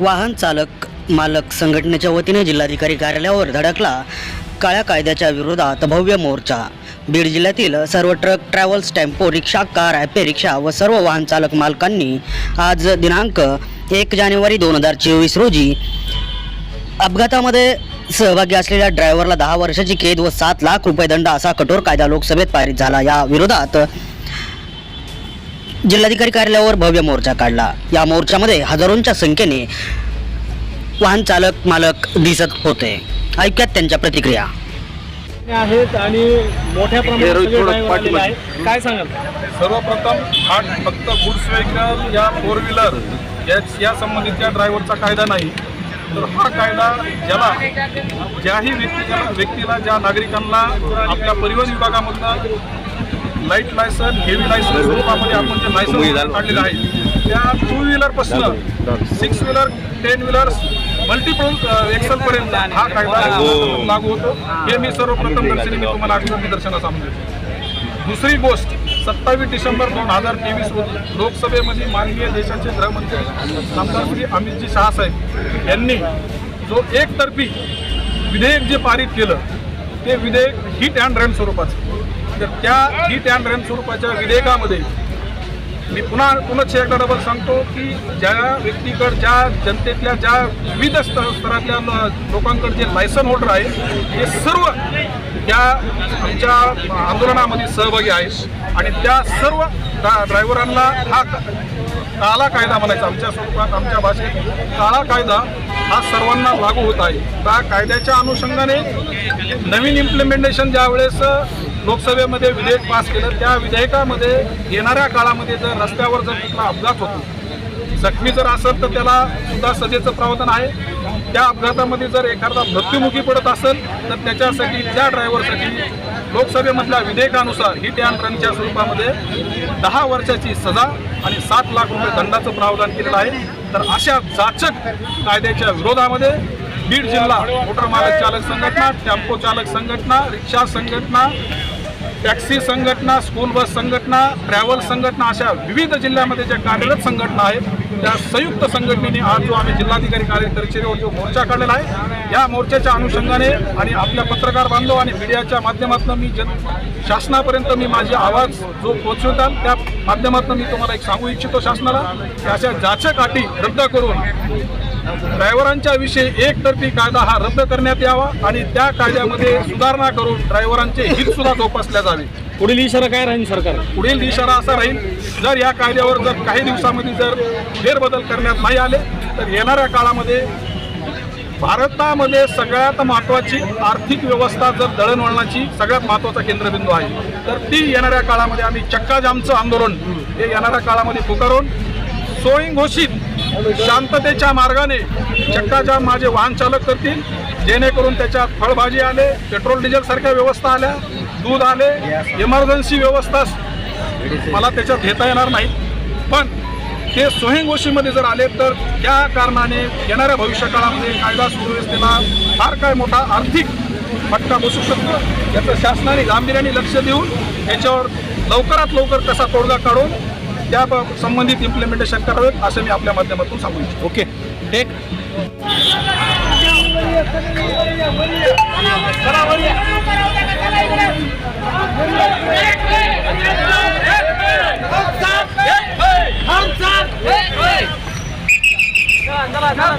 वाहन चालक मालक संघटनेच्या वतीने जिल्हाधिकारी कार्यालयावर धडकला. काळ्या कायद्याच्या विरोधात भव्य मोर्चा. बीड जिल्ह्यातील सर्व truck travels tempo rickshaw car Ape rickshaw व सर्व वाहन चालक मालकांनी आज दिनांक एक जानेवारी दोन हजार चोवीस रोजी अपघातामध्ये सहभागी असलेल्या ड्रायव्हरला दहा वर्षाची केद व सात लाख रुपये दंड असा कठोर कायदा लोकसभेत पारित झाला. या विरोधात जिल्हाधिकारी कार्यालयावर भव्य मोर्चा काढला. या मोर्चामध्ये हजारोंच्या संख्येने वाहन चालक मालक दिसत होते. ऐक्यात त्यांच्या प्रतिक्रिया. आहेत आणि मोठ्या प्रमाणात. काय सांगाल? सर्वप्रथम हा फक्त गुड्स व्हेकल या फोर व्हीलर या या संबंधितच्या ड्रायव्हरचा कायदा नाही. तर हा कायदा ज्याला ज्याही व्यक्तीला व्यक्तीला ज्या नागरिकांना आपल्या परिवहन विभागामधनं लाइट लायसन हेवी लायसन स्वरूपामध्ये आपण जे लायसन काढलेलं आहे त्या two व्हीलरपासून six wheeler ten wheeler multiple एक्सलपर्यंत हा कायदा लागू होतो. हे मी सर्वप्रथम दर्शनी मी तुम्हाला अगदी निदर्शनास आणून देतो दुसरी गोष्ट सत्तावीस डिसेंबर दोन हजार तेवीस रोजी लोकसभेमध्ये माननीय देशाचे गृहमंत्री आमदार श्री अमितजी शहासाहेब यांनी जो एकतर्फी विधेयक जे पारित केलं ते विधेयक हिट अँड रन स्वरूपाचं. तर त्या हिट अँड रन स्वरूपाच्या विधेयकामध्ये मी पुन्हा पुनश्च एकदा डबल सांगतो की ज्या व्यक्तीकडे ज्या जनतेतल्या ज्या विविध स्तर स्तरातल्या लोकांकडे जे लायसन होल्डर आहे ते सर्व या आमच्या आंदोलनामध्ये सहभागी आहेत. आणि त्या सर्व ड्रायव्हरांना हा काळा कायदा म्हणायचा आमच्या स्वरूपात आमच्या भाषेत काळा कायदा हा सर्वांना लागू होत आहे. त्या कायद्याच्या अनुषंगाने नवीन इम्प्लिमेंटेशन ज्यावेळेस लोकसभेमध्ये विधेयक पास केलं त्या विधेयकामध्ये येणाऱ्या काळामध्ये जर रस्त्यावर जर कुठला अपघात होतो जखमी जर असेल तर त्याला सुद्धा सजेचं प्रावधान आहे. त्या अपघातामध्ये जर एखादा मृत्युमुखी पडत असेल तर त्याच्यासाठी त्या ड्रायव्हरसाठी लोकसभेमधल्या विधेयकानुसार हिट अँड रनच्या स्वरूपामध्ये दहा वर्षाची सजा आणि सात लाख रुपये दंडाचं प्रावधान केलेलं आहे. तर अशा जाचक कायद्याच्या विरोधामध्ये बीड जिल्हा मोटर मालक चालक संघटना टेम्पो चालक संघटना रिक्षा संघटना टॅक्सी संघटना स्कूल बस संघटना ट्रॅव्हल संघटना अशा विविध जिल्ह्यामध्ये ज्या कार्यरत संघटना आहेत त्या संयुक्त संघटनेने आज जो आम्ही जिल्हाधिकारी कार्य कचेरीवर जो मोर्चा काढलेला आहे या मोर्चाच्या अनुषंगाने आणि आपल्या पत्रकार बांधव आणि मीडियाच्या माध्यमातून मी जन शासनापर्यंत मी माझे आवाज जो पोहोचवतात त्या माध्यमातून मी तुम्हाला एक सांगू इच्छितो शासनाला की अशा जाचक अटी रद्द करून ड्रायव्हरांच्या विषयी एकतर्फी कायदा हा रद्द करण्यात यावा आणि त्या कायद्यामध्ये सुधारणा करून ड्रायव्हरांचे हित सुद्धा जोपासल्या जावे. पुढील इशारा काय राहील सरकार? पुढील इशारा असा राहील जर या कायद्यावर जर काही दिवसामध्ये जर फेरबदल करण्यात नाही आले तर येणाऱ्या काळामध्ये भारतामध्ये सगळ्यात महत्त्वाची आर्थिक व्यवस्था जर दळणवळणाची सगळ्यात महत्त्वाचा केंद्रबिंदू आहे तर ती येणाऱ्या काळामध्ये आम्ही चक्काजामचं आंदोलन हे येणाऱ्या काळामध्ये पुकारून स्वयंघोषित शांततेच्या मार्गाने चक्काजाम माझे वाहन चालक करतील. जेणेकरून त्याच्यात फळभाजी आले पेट्रोल डिझेल सारख्या व्यवस्था आल्या दूध आले इमर्जन्सी व्यवस्था मला त्याच्यात घेता येणार नाही. पण ते स्वयंघोषीमध्ये जर आले तर त्या कारणाने येणाऱ्या भविष्यकाळामध्ये कायदा सुव्यवस्थेला फार काय मोठा आर्थिक फटका बसू शकतो. याचं शासनाने गांभीर्याने लक्ष देऊन याच्यावर लवकरात लवकर कसा तोडगा काढून त्या संबंधित इम्प्लिमेंटेशन करावेत असं मी आपल्या माध्यमातून सांगू इच्छितो. ओके. टेक सब